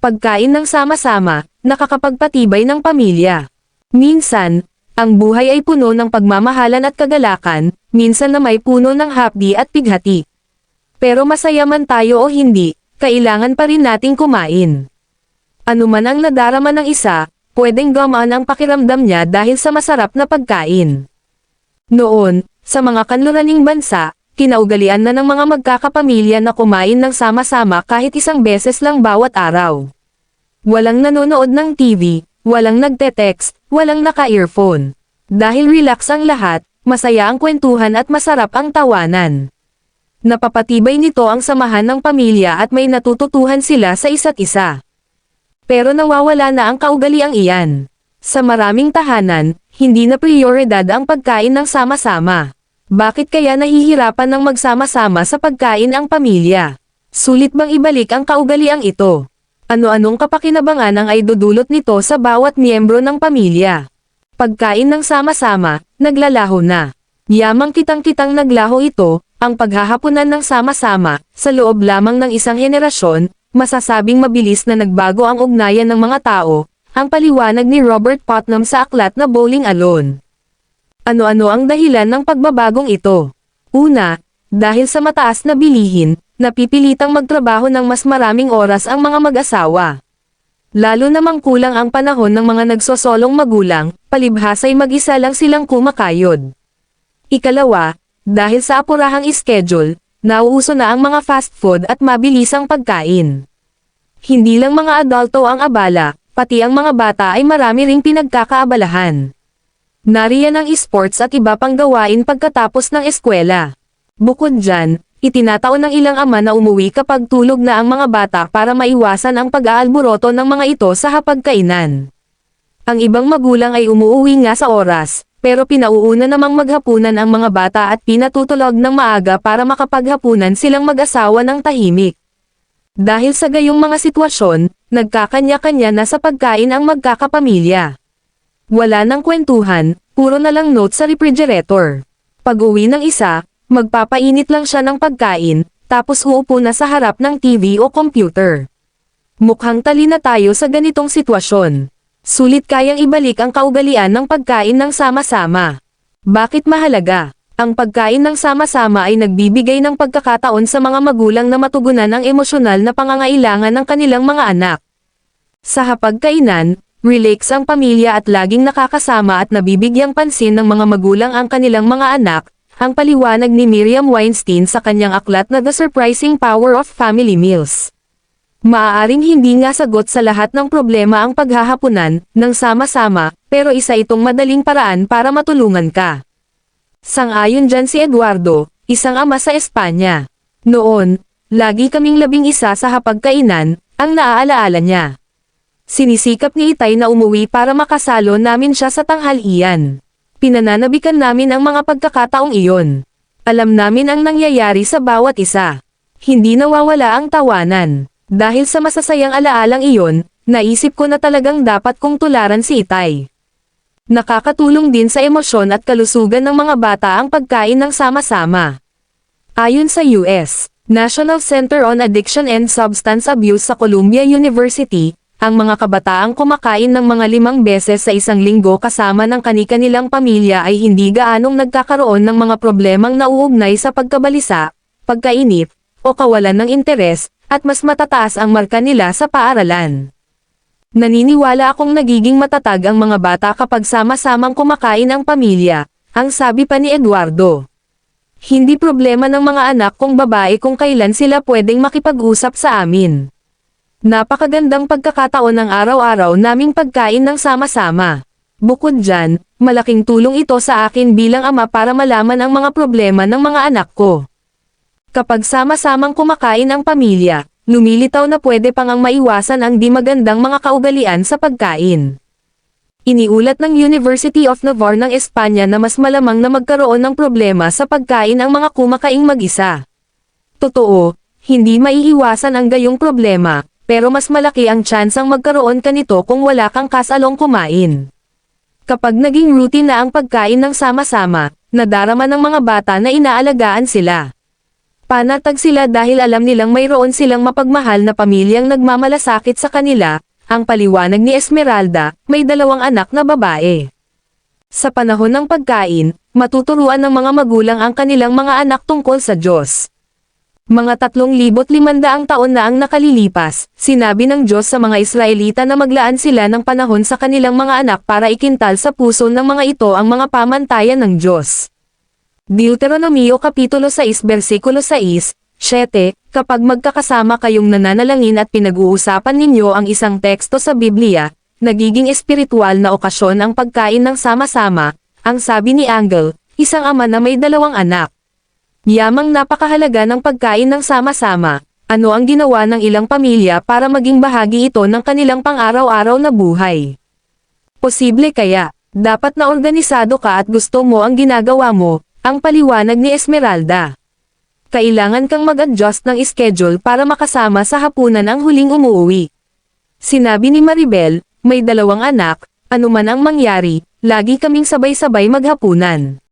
Pagkain ng sama-sama, nakakapagpatibay ng pamilya. Minsan, ang buhay ay puno ng pagmamahalan at kagalakan, minsan na may puno ng hapdi at pighati. Pero masaya man tayo o hindi, kailangan pa rin nating kumain. Ano man ang nadarama ng isa, pwedeng gamaan ang pakiramdam niya dahil sa masarap na pagkain. Noon, sa mga kanluraning bansa, kinaugalian na ng mga magkakapamilya na kumain ng sama-sama kahit isang beses lang bawat araw. Walang nanonood ng TV, walang nagte-text, walang naka-earphone. Dahil relax ang lahat, masaya ang kwentuhan at masarap ang tawanan. Napapatibay nito ang samahan ng pamilya at may natututuhan sila sa isa't isa. Pero nawawala na ang kaugaliang iyan. Sa maraming tahanan, hindi na prioridad ang pagkain ng sama-sama. Bakit kaya nahihirapan ng magsama-sama sa pagkain ang pamilya? Sulit bang ibalik ang kaugaliang ito? Ano-anong kapakinabangan ang ay dudulot nito sa bawat miyembro ng pamilya? Pagkain ng sama-sama, naglalaho na. Yamang kitang-kitang naglaho ito, ang paghahapunan ng sama-sama, sa loob lamang ng isang henerasyon, masasabing mabilis na nagbago ang ugnayan ng mga tao, ang paliwanag ni Robert Putnam sa aklat na Bowling Alone. Ano-ano ang dahilan ng pagbabagong ito? Una, dahil sa mataas na bilihin, napipilitang magtrabaho ng mas maraming oras ang mga mag-asawa. Lalo namang kulang ang panahon ng mga nagsosolong magulang, palibhasay mag-isa lang silang kumakayod. Ikalawa, dahil sa apurahang schedule, nauuso na ang mga fast food at mabilisang pagkain. Hindi lang mga adulto ang abala, pati ang mga bata ay marami ring pinagkakaabalahan. Nariyan ang esports at iba pang gawain pagkatapos ng eskwela. Bukod dyan, itinataon ng ilang ama na umuwi kapag tulog na ang mga bata para maiwasan ang pag-aalburoto ng mga ito sa hapagkainan. Ang ibang magulang ay umuuwi nga sa oras, pero pinauuna namang maghapunan ang mga bata at pinatutulog ng maaga para makapaghapunan silang mag-asawa ng tahimik. Dahil sa gayong mga sitwasyon, nagkakanya-kanya na sa pagkain ang magkakapamilya. Wala nang kwentuhan, puro na lang note sa refrigerator. Pag uwi ng isa, magpapainit lang siya ng pagkain, tapos uupo na sa harap ng TV o computer. Mukhang tali na tayo sa ganitong sitwasyon. Sulit kayang ibalik ang kaugalian ng pagkain ng sama-sama. Bakit mahalaga? Ang pagkain ng sama-sama ay nagbibigay ng pagkakataon sa mga magulang na matugunan ang emosyonal na pangangailangan ng kanilang mga anak. Sa hapagkainan, relax ang pamilya at laging nakakasama at nabibigyang pansin ng mga magulang ang kanilang mga anak, ang paliwanag ni Miriam Weinstein sa kanyang aklat na The Surprising Power of Family Meals. Maaaring hindi nga sagot sa lahat ng problema ang paghahapunan, ng sama-sama, pero isa itong madaling paraan para matulungan ka. Sang-ayon dyan si Eduardo, isang ama sa Espanya. Noon, lagi kaming labing isa sa hapagkainan, ang naaalaala niya. Sinisikap ni Itay na umuwi para makasalo namin siya sa tanghalian. Pinananabikan namin ang mga pagkakataong iyon. Alam namin ang nangyayari sa bawat isa. Hindi nawawala ang tawanan. Dahil sa masasayang alaalang iyon, naisip ko na talagang dapat kong tularan si Itay. Nakakatulong din sa emosyon at kalusugan ng mga bata ang pagkain ng sama-sama. Ayon sa US, National Center on Addiction and Substance Abuse sa Columbia University, ang mga kabataang kumakain ng mga limang beses sa isang linggo kasama ng kani-kanilang pamilya ay hindi gaanong nagkakaroon ng mga problemang nauugnay sa pagkabalisa, pagkainip, o kawalan ng interes, at mas matataas ang marka nila sa paaralan. Naniniwala akong nagiging matatag ang mga bata kapag sama-samang kumakain ang pamilya, ang sabi pa ni Eduardo. Hindi problema ng mga anak kong babae kung kailan sila pwedeng makipag-usap sa amin. Napakagandang pagkakataon ng araw-araw naming pagkain ng sama-sama. Bukod dyan, malaking tulong ito sa akin bilang ama para malaman ang mga problema ng mga anak ko. Kapag sama-samang kumakain ang pamilya, lumilitaw na pwede pang ang maiwasan ang di magandang mga kaugalian sa pagkain. Iniulat ng University of Navarre ng Espanya na mas malamang na magkaroon ng problema sa pagkain ang mga kumakaing mag-isa. Totoo, hindi maiiwasan ang gayong problema, pero mas malaki ang tsansang magkaroon ka nito kung wala kang kasalong kumain. Kapag naging routine na ang pagkain ng sama-sama, nadarama ng mga bata na inaalagaan sila. Panatag sila dahil alam nilang mayroon silang mapagmahal na pamilyang nagmamalasakit sa kanila, ang paliwanag ni Esmeralda, may dalawang anak na babae. Sa panahon ng pagkain, matuturuan ng mga magulang ang kanilang mga anak tungkol sa Diyos. Mga 3,500 taon na ang nakalilipas, sinabi ng Diyos sa mga Israelita na maglaan sila ng panahon sa kanilang mga anak para ikintal sa puso ng mga ito ang mga pamantayan ng Diyos. Deuteronomio Kapitulo 6 Versikulo 6, 7, Kapag magkakasama kayong nananalangin at pinag-uusapan ninyo ang isang teksto sa Biblia, nagiging espiritual na okasyon ang pagkain ng sama-sama, ang sabi ni Angel, isang ama na may dalawang anak. Yamang napakahalaga ng pagkain ng sama-sama, ano ang ginawa ng ilang pamilya para maging bahagi ito ng kanilang pang-araw-araw na buhay. Posible kaya, dapat na organisado ka at gusto mo ang ginagawa mo, ang paliwanag ni Esmeralda. Kailangan kang mag-adjust ng schedule para makasama sa hapunan ang huling umuwi. Sinabi ni Maribel, may dalawang anak, anuman ang mangyari, lagi kaming sabay-sabay maghapunan.